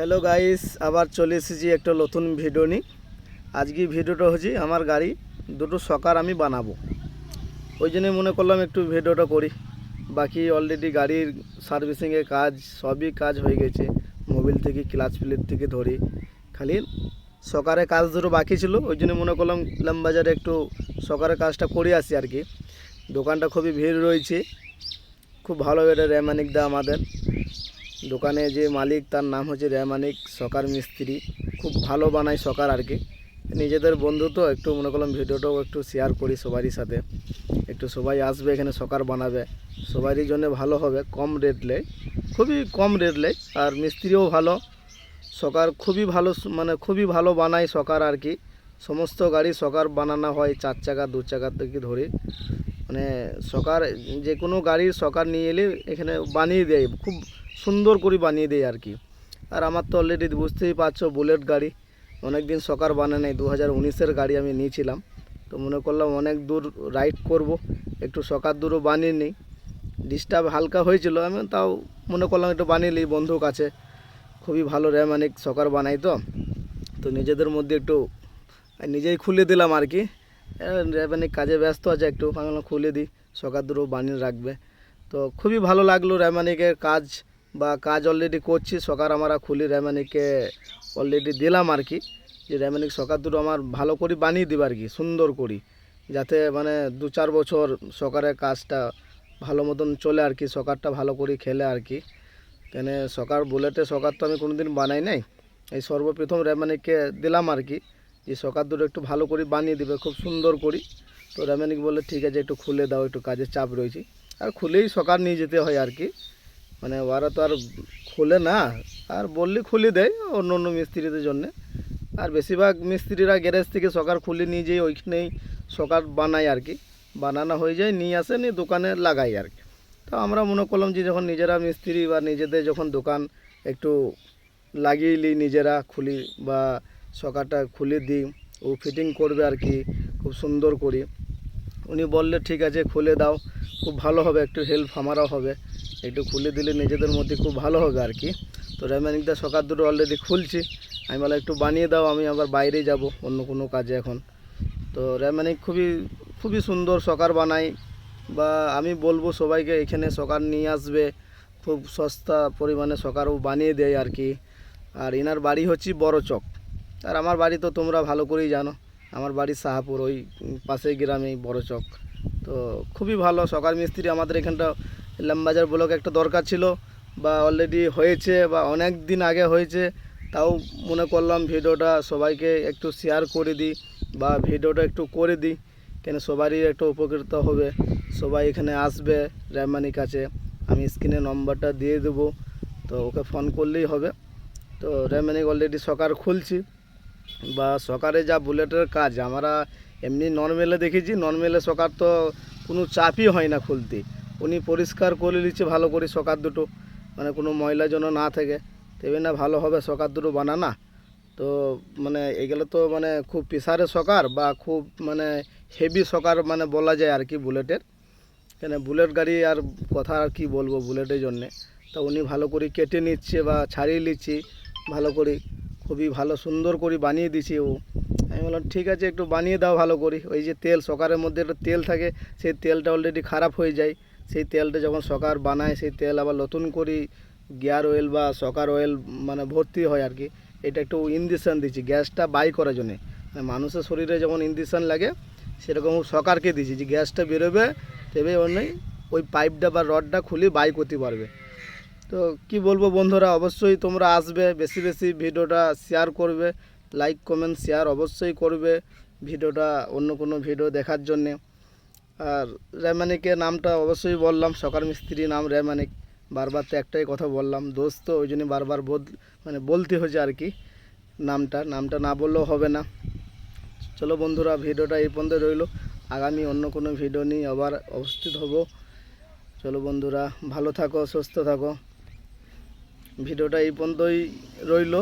Hello guys, আবার চলে এসেছি একটা নতুন ভিডিও নিয়ে। আজকে ভিডিওটা হচ্ছে আমার গাড়ি, দুটো সকার আমি বানাবো। ওই জন্যই মনে করলাম একটু ভিডিওটা করি। বাকি অলরেডি গাড়ির সার্ভিসিংয়ের কাজ, সবই কাজ হয়ে গেছে। মোবিল থেকে ক্লাচ প্লেট থেকে ধরে। খালি সকারের কাজ দুটো বাকি ছিল, ওই জন্য মনে করলাম বাজারে একটু সকারের কাজটা করে আসি আর কি। দোকানটা খুবই ভিড় রয়েছে। খুব ভালো এটা রেমানিক দা আমাদের। দোকানে যে মালিক, তার নাম হচ্ছে রেমানিক সকার মিস্ত্রি। খুব ভালো বানায় সকার আর কি। নিজেদের বন্ধু তো একটু মনে করলাম ভিডিওটাও একটু শেয়ার করি সবারই সাথে। একটু সবাই আসবে এখানে সকার বানাবে। সবারই জন্য ভালো হবে, কম রেট লেয় খুবই কম রেট লেয় আর মিস্ত্রিও ভালো। সকার খুবই ভালো মানে খুবই ভালো বানায় সকার আর কি। সমস্ত গাড়ি সকার বানানো হয়, চার চাকা, দু চাকা থেকে ধরে। মানে সকার যে কোনো গাড়ির সকার নিয়ে এলে এখানে বানিয়ে দেয়, খুব সুন্দর করে বানিয়ে দেয় আর কি। আর আমার তো অলরেডি বুঝতেই পারছ, বুলেট গাড়ি অনেক দিন সকার বানায় নাই দু হাজার উনিশের গাড়ি আমি নিয়েছিলাম। তো মনে করলাম অনেক দূর রাইড করব, একটু সকার দূরও বানিয়ে নিই। ডিস্টার্ব হালকা হয়েছিল, আমি তাও মনে করলাম একটু বানিয়ে নিই বন্ধু কাছে। খুবই ভালো র্যাম অনেক সকার বানাই তো। তো নিজেদের মধ্যে একটু নিজেই খুলে দিলাম আর কি। র্যামানিক কাজে ব্যস্ত আছে, একটু বললাম খুলে দিই সকার দূরও বানিয়ে রাখবে। তো খুবই ভালো লাগল র্যামানিকের কাজ বা কাজ অলরেডি করছি সকার আমরা খুলি র্যামানিককে অলরেডি দিলাম আর কি। যে র্যামানিক সকার দুটো আমার ভালো করে বানিয়ে দিবে আর কি, সুন্দর করি। যাতে মানে দু চার বছর সকারের কাজটা ভালো মতন চলে আর কি সকারটা ভালো করে খেলে আর কি। কেন সকার বুলেটে সকার তো আমি কোনোদিন বানাই নাই, এই সর্বপ্রথম র্যামানিককে দিলাম আর কি। যে সকার দুটো একটু ভালো করে বানিয়ে দেবে, খুব সুন্দর করি। তো র্যামানিক বলে, ঠিক আছে, একটু খুলে দাও, একটু কাজের চাপ রয়েছে। আর খুলেই সকার নিয়ে যেতে হয় আর কি। মানে ওরা তো আর খুলে না, আর বললে খুলে দেয় অন্য অন্য মিস্ত্রিদের জন্যে। আর বেশিরভাগ মিস্ত্রিরা গ্যারেজ থেকে সকার খুলে নিয়ে যেয়ে ওইখানেই সকার বানায় আর কি। বানানো হয়ে যায়, নিয়ে আসে, নিয়ে দোকানে লাগাই আর কি। তো আমরা মনে করলাম যে যখন নিজেরা মিস্ত্রি বা নিজেদের যখন দোকান একটু লাগিয়ে নিই, নিজেরা খুলি বা সকারটা খুলে দিই, ও ফিটিং করবে আর কি, খুব সুন্দর করি। উনি বললে, ঠিক আছে, খুলে দাও, খুব ভালো হবে, একটু হেল্প আমারও হবে। একটু খুলে দিলে নিজেদের মধ্যে খুব ভালো হবে আর কি। তো রেমানিকটা সকার দুটো অলরেডি খুলছি। আমি বলে একটু বানিয়ে দাও, আমি আবার বাইরে যাব, অন্য কোনো কাজে এখন। তো রেমানিক খুবই খুবই সুন্দর সকার বানাই বা আমি বলব, সবাইকে এখানে সকার নিয়ে আসবে। খুব সস্তা পরিমাণে সকারও বানিয়ে দেয় আর কি। আর এনার বাড়ি হচ্ছে বড় চক। আর আমার বাড়ি তো তোমরা ভালো করেই জানো। আমার বাড়ি শাহপুর ওই উম, পাশের গ্রামেই বড় চক। তো খুবই ভালো সকার মিস্ত্রি আমাদের এখানটা ইলামবাজার ব্লক একটা দরকার ছিল বা অলরেডি হয়েছে বা অনেক দিন আগে হয়েছে তাও মনে করলাম ভিডিওটা সবাইকে একটু শেয়ার করে দিই বা ভিডিওটা একটু করে দিই কেন সবারই একটু উপকৃত হবে। সবাই এখানে আসবে র্যামানির কাছে আমি স্ক্রিনে নম্বরটা দিয়ে দেবো তো ওকে ফোন করলেই হবে। তো র্যামানিক অলরেডি সকার খুলছি। বা সকারে যা বুলেটের কাজ, আমরা এমনি নর্মেলে দেখেছি নর্মেলে সকার তো কোনো চাপই হয় না খুলতে। উনি পরিষ্কার করে নিচ্ছে, ভালো করে সকার দুটো মানে কোনো ময়লা যেন না থাকে। তবে না ভালো হবে সকার দুটো বানানা। তো মানে এগুলো তো মানে খুব প্রেসারের সকার বা খুব মানে হেভি সকার মানে বলা যায় আর কি বুলেটের। কেন বুলেট গাড়ি আর কথা আর কি বলব বুলেটের জন্যে। তা উনি ভালো করে কেটে নিচ্ছে বা ছাড়িয়ে নিচ্ছি, ভালো করে খুবই ভালো, সুন্দর করে বানিয়ে দিছি ও। আমি বললাম, ঠিক আছে, একটু বানিয়ে দাও ভালো করে। ওই যে তেল সকারের মধ্যে একটা তেল থাকে, সেই তেলটা অলরেডি খারাপ হয়ে যায়। সেই তেলটা যখন সকার বানায়, সেই তেল আবার নতুন করে গিয়ার অয়েল বা সকার অয়েল মানে ভর্তি হয় আর কি। এটা একটু ইঞ্জেকশন দিচ্ছি গ্যাসটা বাই করার জন্যে। মানে মানুষের শরীরে যখন ইঞ্জেকশন লাগে, সেরকম সকারকে দিয়েছি যে গ্যাসটা বেরোবে, তবে অন্যই ওই পাইপটা বা রডটা খুলে বাই করতে পারবে। তো কি বলব বন্ধুরা, অবশ্যই তোমরা আসবে, বেশি বেশি ভিডিওটা শেয়ার করবে লাইক কমেন্ট শেয়ার অবশ্যই করবে ভিডিওটা অন্য কোনো ভিডিও দেখার জন্যে। আর র্যামানিকের নামটা অবশ্যই বললাম সকার মিস্ত্রি নাম র্যামানিক বারবার তো একটাই কথা বললাম দোস্ত ওই জন্য বারবার বদ মানে বলতে হয়েছে আর কি নামটা নামটা না বললেও হবে না। চলো বন্ধুরা, ভিডিওটা এই পর্যন্ত রইল। আগামী অন্য কোনো ভিডিও নিয়ে আবার অবস্থিত হব। চলো বন্ধুরা, ভালো থাকো, সুস্থ থাকো। ভিডিওটা এই পর্যন্তই রইল।